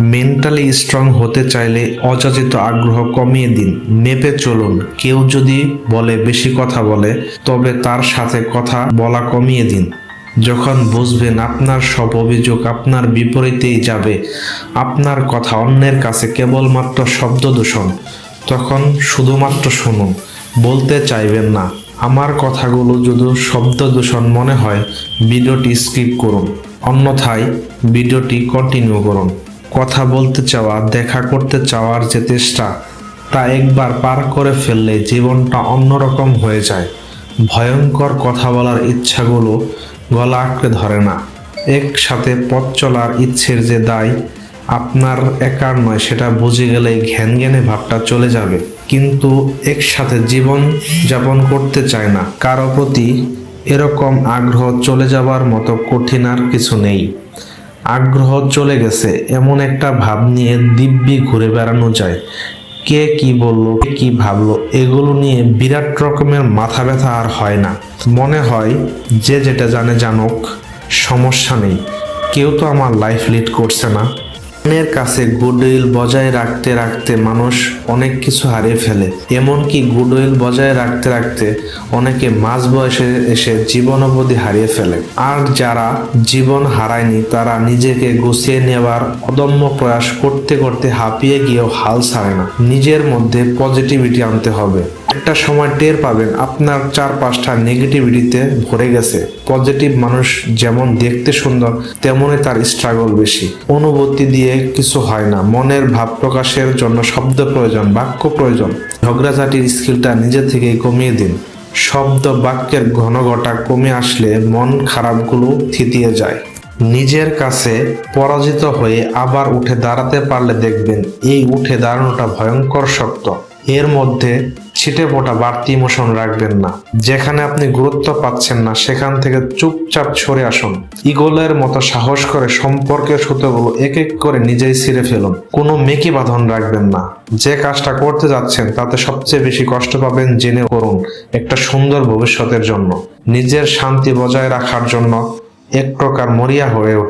Mentally strong হতে চাইলে অযাচিত আগ্রহ কমিয়ে দিন। মেপে চলুন। কেউ যদি বলে, বেশি কথা বলে, তবে তার সাথে কথা বলা কমিয়ে দিন। যখন বুঝবেন আপনার সব অভিযোগ আপনার বিপরীতেই যাবে, আপনার কথা অন্যের কাছে কেবলমাত্র শব্দ দূষণ। তখন শুধুমাত্র শুনুন। বলতে চাইবেন না, আমার কথাগুলো যদি শব্দ দূষণ মনে হয়, ভিডিওটি স্কিপ করুন। অন্যথায় ভিডিওটি কন্টিনিউ করুন। কথা বলতে চাওয়া, দেখা করতে চাওয়ার যে চেষ্টা তা একবার পার করে ফেললে জীবনটা অন্যরকম হয়ে যায়। ভয়ঙ্কর কথা বলার ইচ্ছাগুলো গলা আঁকড়ে ধরে না। একসাথে পথ চলার ইচ্ছের যে দায়, আপনার একার নয়, সেটা বুঝে গেলেই ঘ্যান জ্ঞানে ভাবটা চলে যাবে। কিন্তু একসাথে জীবন যাপন করতে চায় না। কারও প্রতি এরকম আগ্রহ চলে যাবার মতো কঠিন আর কিছু নেই। আগ্রহ চলে গেছে, এমন একটা ভাব নিয়ে দিব্যি ঘুরে বেড়ানো যায়। কে কি বলল, কে ভাবলো, এগুলো নিয়ে বিরাট রকমের মাথা ব্যথা আর হয় না। মনে হয়, যে যেটা জানে জানুক, সমস্যা নেই। কেউ তো আমার লাইফ লিড করছে না। অন্যের কাছে গুডউইল বজায় রাখতে রাখতে মানুষ অনেক কিছু হারিয়ে ফেলে। এমনকি গুডউইল বজায় রাখতে রাখতে অনেকে মাঝ বয়সে এসে জীবন অবধি হারিয়ে ফেলে। আর যারা জীবন হারায়নি, তারা নিজেকে গুছিয়ে নেওয়ার অদম্য প্রয়াস করতে করতে হাঁপিয়ে গিয়েও হাল ছাড়ে না। নিজের মধ্যে পজিটিভিটি আনতে হবে। একটা সময় টের পাবেন, আপনার চারপাশটা নেগেটিভিটিতে ভরে গেছে। পজিটিভ মানুষ যেমন দেখতে সুন্দর তেমনই তার স্ট্রাগল বেশি। অনুভূতি দিয়ে কিছু হয় না। মনের ভাব প্রকাশের জন্য শব্দ প্রয়োজন, বাক্য প্রয়োজন। ঝগড়াঝাটির স্কিলটা নিজে থেকেই কমিয়ে দিন। শব্দ বাক্যের ঘনঘটা কমে আসলে মন খারাপগুলো থিতিয়ে যায়। নিজের কাছে পরাজিত হয়ে আবার উঠে দাঁড়াতে পারলে দেখবেন, এই উঠে দাঁড়ানোটা ভয়ঙ্কর শক্ত। এর মধ্যে ছিটে ফোটা বাড়তি ইমোশন রাখবেন না। যেখানে আপনি গুরুত্ব পাচ্ছেন না, সেখান থেকে চুপচাপ সরে আসুন। ইগলের মতো সাহস করে সম্পর্কের সুতোগুলো এক এক করে নিজেই ছিঁড়ে ফেলুন। কোনো মেকি বাঁধন রাখবেন না। যে কাজটা করতে যাচ্ছেন, তাতে সবচেয়ে বেশি কষ্ট পাবেন জেনে করুন একটা সুন্দর ভবিষ্যতের জন্য। নিজের শান্তি বজায় রাখার জন্য এক প্রকার মরিয়া হয়ে উঠুন।